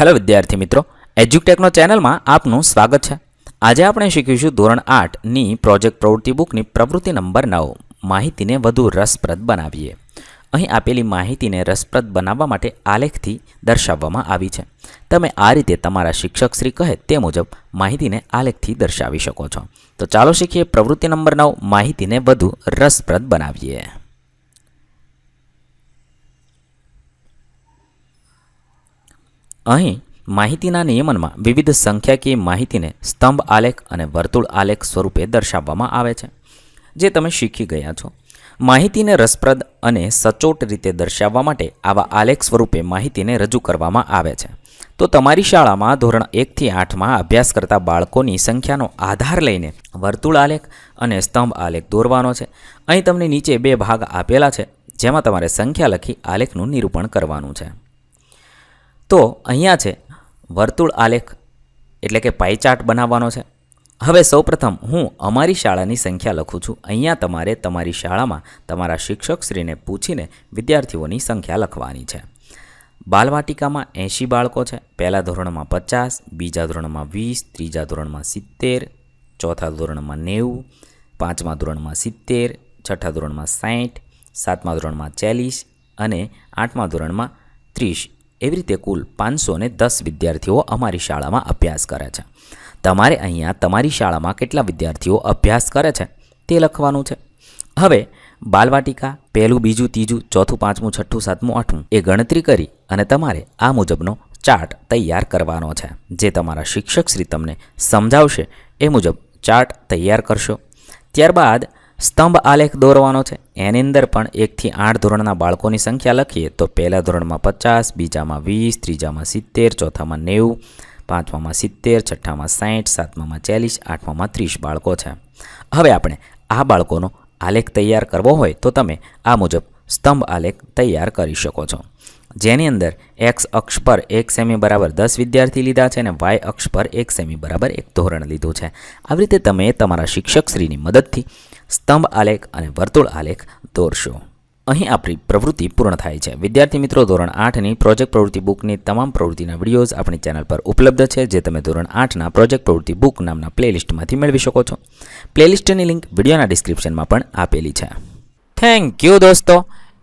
Hello વિદ્યાર્થી મિત્રો એજ્યુટેકનો ચેનલમાં આપનું સ્વાગત છે. આજે આપણે શીખીશું ધોરણ આઠની પ્રોજેક્ટ પ્રવૃત્તિ બુકની પ્રવૃત્તિ નંબર નવ, માહિતીને વધુ રસપ્રદ બનાવીએ. અહીં આપેલી માહિતીને રસપ્રદ બનાવવા માટે આલેખથી દર્શાવવામાં આવી છે. તમે આ રીતે તમારા શિક્ષક શ્રી કહે તે મુજબ માહિતીને આલેખથી દર્શાવી શકો છો. તો ચાલો શીખીએ પ્રવૃત્તિ નંબર નવ, માહિતીને વધુ રસપ્રદ બનાવીએ. અહીં માહિતીના નિયમનમાં વિવિધ સંખ્યાકીય માહિતીને સ્તંભ આલેખ અને વર્તુળ આલેખ સ્વરૂપે દર્શાવવામાં આવે છે. જે તમે શીખી ગયા છો. માહિતીને રસપ્રદ અને સચોટ રીતે દર્શાવવા માટે આવા આલેખ સ્વરૂપે માહિતીને રજૂ કરવામાં આવે છે. તો તમારી શાળામાં ધોરણ એકથી આઠમાં અભ્યાસ કરતા બાળકોની સંખ્યાનો આધાર લઈને વર્તુળ આલેખ અને સ્તંભ આલેખ દોરવાનો છે. અહીં તમને નીચે બે ભાગ આપેલા છે, જેમાં તમારે સંખ્યા લખી આલેખનું નિરૂપણ કરવાનું છે. તો અહીંયા છે, વર્તુળ આલેખ, એટલે કે પાઈ બનાવવાનો છે. હવે સૌપ્રથમ હું અમારી શાળાની સંખ્યા લખું છું. અહીંયા તમારે તમારી શાળામાં તમારા શિક્ષકશ્રીને પૂછીને વિદ્યાર્થીઓની સંખ્યા લખવાની છે. બાલવાટિકામાં એંશી બાળકો છે. પહેલા ધોરણમાં પચાસ, બીજા ધોરણમાં વીસ, ત્રીજા ધોરણમાં સિત્તેર, ચોથા ધોરણમાં નેવું, પાંચમા ધોરણમાં સિત્તેર, છઠ્ઠા ધોરણમાં સાઠ સાતમા ધોરણમાં ચાલીસ અને આઠમા ધોરણમાં ત્રીસ. એવી રીતે કુલ પાંચસો ને દસ વિદ્યાર્થીઓ અમારી શાળામાં અભ્યાસ કરે છે. તમારે અહીંયા તમારી શાળામાં કેટલા વિદ્યાર્થીઓ અભ્યાસ કરે છે તે લખવાનું છે. હવે બાલવાટિકા, પહેલું, બીજું, ત્રીજું, ચોથું, પાંચમું, છઠ્ઠું, સાતમું, આઠમું એ ગણતરી કરી અને તમારે આ મુજબનો ચાર્ટ તૈયાર કરવાનો છે. જે તમારા શિક્ષક શ્રી તમને સમજાવશે એ મુજબ ચાર્ટ તૈયાર કરશો. ત્યારબાદ સ્તંભ આલેખ દોરવાનો છે. એની અંદર પણ એકથી આઠ ધોરણના બાળકોની સંખ્યા લખીએ તો પહેલા ધોરણમાં પચાસ, બીજામાં વીસ, ત્રીજામાં સિત્તેર, ચોથામાં નેવું, પાંચમામાં સિત્તેર, છઠ્ઠામાં સાઠ સાતમામાં ચાલીસ, આઠમામાં ત્રીસ બાળકો છે. હવે આપણે આ બાળકોનો આલેખ તૈયાર કરવો હોય તો તમે આ મુજબ સ્તંભ આલેખ તૈયાર કરી શકો છો. જેની અંદર એક્સ અક્ષ પર એક સેમી બરાબર દસ વિદ્યાર્થી લીધા છે અને વાય અક્ષ પર એક સેમી બરાબર એક ધોરણ લીધું છે. આવી રીતે તમે તમારા શિક્ષકશ્રીની મદદથી સ્તંભ આલેખ અને વર્તુળ આલેખ દોરશો. અહીં આપણી પ્રવૃત્તિ પૂર્ણ થાય છે. વિદ્યાર્થી મિત્રો, ધોરણ આઠની પ્રોજેક્ટ પ્રવૃત્તિ બુકની તમામ પ્રવૃત્તિના વિડીયોઝ આપણી ચેનલ પર ઉપલબ્ધ છે, જે તમે ધોરણ આઠના પ્રોજેક્ટ પ્રવૃત્તિ બુક નામના પ્લેલિસ્ટમાંથી મેળવી શકો છો. પ્લેલિસ્ટની લિંક વિડીયોના ડિસ્ક્રિપ્શનમાં પણ આપેલી છે. થેન્ક યુ દોસ્તો!